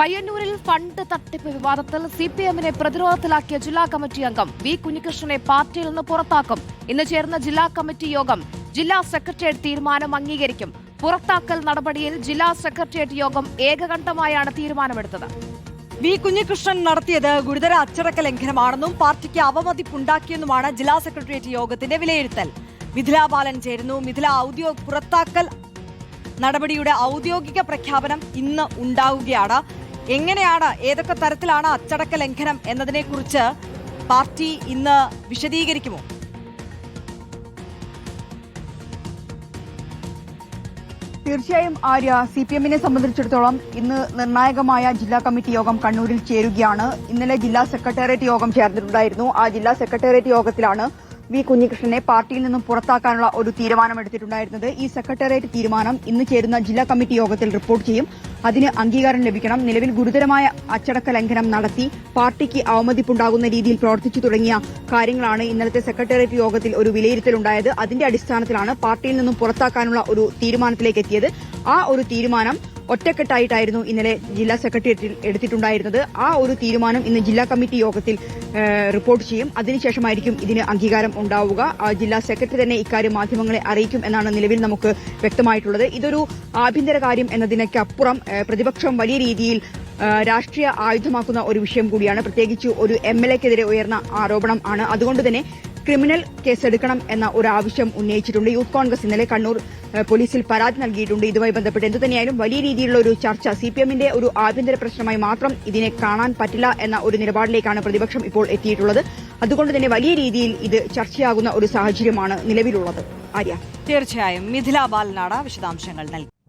പയ്യന്നൂരിൽ ഫണ്ട് തട്ടിപ്പ് വിവാദത്തിൽ സി പി എമ്മിനെ പ്രതിരോധത്തിലാക്കിയ ജില്ലാ കമ്മിറ്റി അംഗം വി കുഞ്ഞികൃഷ്ണനെ പാർട്ടിയിൽ നിന്ന് പുറത്താക്കും. ഇന്ന് ചേർന്ന ജില്ലാ കമ്മിറ്റി യോഗം ജില്ലാ സെക്രട്ടേറിയറ്റ് തീരുമാനം അംഗീകരിക്കും. പുറത്താക്കൽ നടപടിയിൽ ജില്ലാ സെക്രട്ടേറിയറ്റ് യോഗം ഏകകണ്ഠമായാണ് തീരുമാനമെടുത്തത്. വി കുഞ്ഞികൃഷ്ണൻ നടത്തിയത് ഗുരുതര അച്ചടക്ക ലംഘനമാണെന്നും പാർട്ടിക്ക് അവമതിപ്പുണ്ടാക്കിയെന്നുമാണ് ജില്ലാ സെക്രട്ടേറിയറ്റ് യോഗത്തിന്റെ വിലയിരുത്തൽ. മിഥില ബാലൻ ചേരുന്നു. മിഥില ഔദ്യോഗിക പുറത്താക്കൽ നടപടിയുടെ ഔദ്യോഗിക പ്രഖ്യാപനം ഇന്ന് ഉണ്ടാവുകയാണ്. എങ്ങനെയാണ് ഏതൊക്കെ തരത്തിലാണ് അച്ചടക്ക ലംഘനം എന്നതിനെക്കുറിച്ച് പാർട്ടി ഇന്ന് വിശദീകരിക്കുമോ? തീർച്ചയായും ആര്യ സി പി എമ്മിനെ സംബന്ധിച്ചിടത്തോളം ഇന്ന് നിർണായകമായ ജില്ലാ കമ്മിറ്റി യോഗം കണ്ണൂരിൽ ചേരുകയാണ്. ഇന്നലെ ജില്ലാ സെക്രട്ടേറിയറ്റ് യോഗം ചേർന്നിട്ടുണ്ടായിരുന്നു. ആ ജില്ലാ സെക്രട്ടേറിയറ്റ് യോഗത്തിലാണ് വി കുഞ്ഞികൃഷ്ണനെ പാർട്ടിയിൽ നിന്നും പുറത്താക്കാനുള്ള ഒരു തീരുമാനമെടുത്തിട്ടുണ്ടായിരുന്നത് ഈ സെക്രട്ടേറിയറ്റ് തീരുമാനം ഇന്ന് ചേരുന്ന ജില്ലാ കമ്മിറ്റി യോഗത്തിൽ റിപ്പോർട്ട് ചെയ്യും. അതിന് അംഗീകാരം ലഭിക്കണം. നിലവിൽ ഗുരുതരമായ അച്ചടക്ക ലംഘനം നടത്തി പാർട്ടിക്ക് അവമതിപ്പുണ്ടാകുന്ന രീതിയിൽ പ്രവർത്തിച്ചു തുടങ്ങിയ കാര്യങ്ങളാണ് ഇന്നലത്തെ സെക്രട്ടേറിയറ്റ് യോഗത്തിൽ ഒരു വിലയിരുത്തലുണ്ടായത്. അതിന്റെ അടിസ്ഥാനത്തിലാണ് പാർട്ടിയിൽ നിന്നും പുറത്താക്കാനുള്ള ഒരു തീരുമാനത്തിലേക്ക് എത്തിയത്. ആ ഒരു തീരുമാനം ഒറ്റക്കെട്ടായിട്ടായിരുന്നു ഇന്നലെ ജില്ലാ സെക്രട്ടേറിയറ്റിൽ എടുത്തിട്ടുണ്ടായിരുന്നത്. ആ ഒരു തീരുമാനം ഇന്ന് ജില്ലാ കമ്മിറ്റി യോഗത്തിൽ റിപ്പോർട്ട് ചെയ്യും. അതിനുശേഷമായിരിക്കും ഇതിന് അംഗീകാരം ഉണ്ടാവുക. ജില്ലാ സെക്രട്ടറി തന്നെ ഇക്കാര്യം മാധ്യമങ്ങളെ അറിയിക്കും എന്നാണ് നിലവിൽ നമുക്ക് വ്യക്തമായിട്ടുള്ളത്. ഇതൊരു ആഭ്യന്തര കാര്യം എന്നതിനൊക്കപ്പുറം ഏഹ്, പ്രതിപക്ഷം വലിയ രീതിയിൽ രാഷ്ട്രീയ ആയുധമാക്കുന്ന ഒരു വിഷയം കൂടിയാണ്. പ്രത്യേകിച്ച് ഒരു എം എൽ എക്കെതിരെ ഉയർന്ന ആരോപണം ആണ്. അതുകൊണ്ട് തന്നെ ക്രിമിനൽ കേസെടുക്കണം എന്ന ഒരു ആവശ്യം ഉന്നയിച്ചിട്ടുണ്ട്. യൂത്ത് കോൺഗ്രസ് ഇന്നലെ കണ്ണൂർ പോലീസിൽ പരാതി നൽകിയിട്ടുണ്ട്. ഇതുമായി ബന്ധപ്പെട്ട് എന്തുതന്നെയായാലും വലിയ രീതിയിലുള്ള ഒരു ചർച്ച സി പി ഒരു ആഭ്യന്തര പ്രശ്നമായി മാത്രം ഇതിനെ കാണാൻ പറ്റില്ല എന്ന ഒരു നിലപാടിലേക്കാണ് പ്രതിപക്ഷം ഇപ്പോൾ എത്തിയിട്ടുള്ളത്. അതുകൊണ്ട് തന്നെ വലിയ രീതിയിൽ ഇത് ചർച്ചയാകുന്ന ഒരു സാഹചര്യമാണ് നിലവിലുള്ളത്. ആര്യ. തീർച്ചയായും. മിഥില ബാലനാട വിശദാംശങ്ങൾ നൽകി.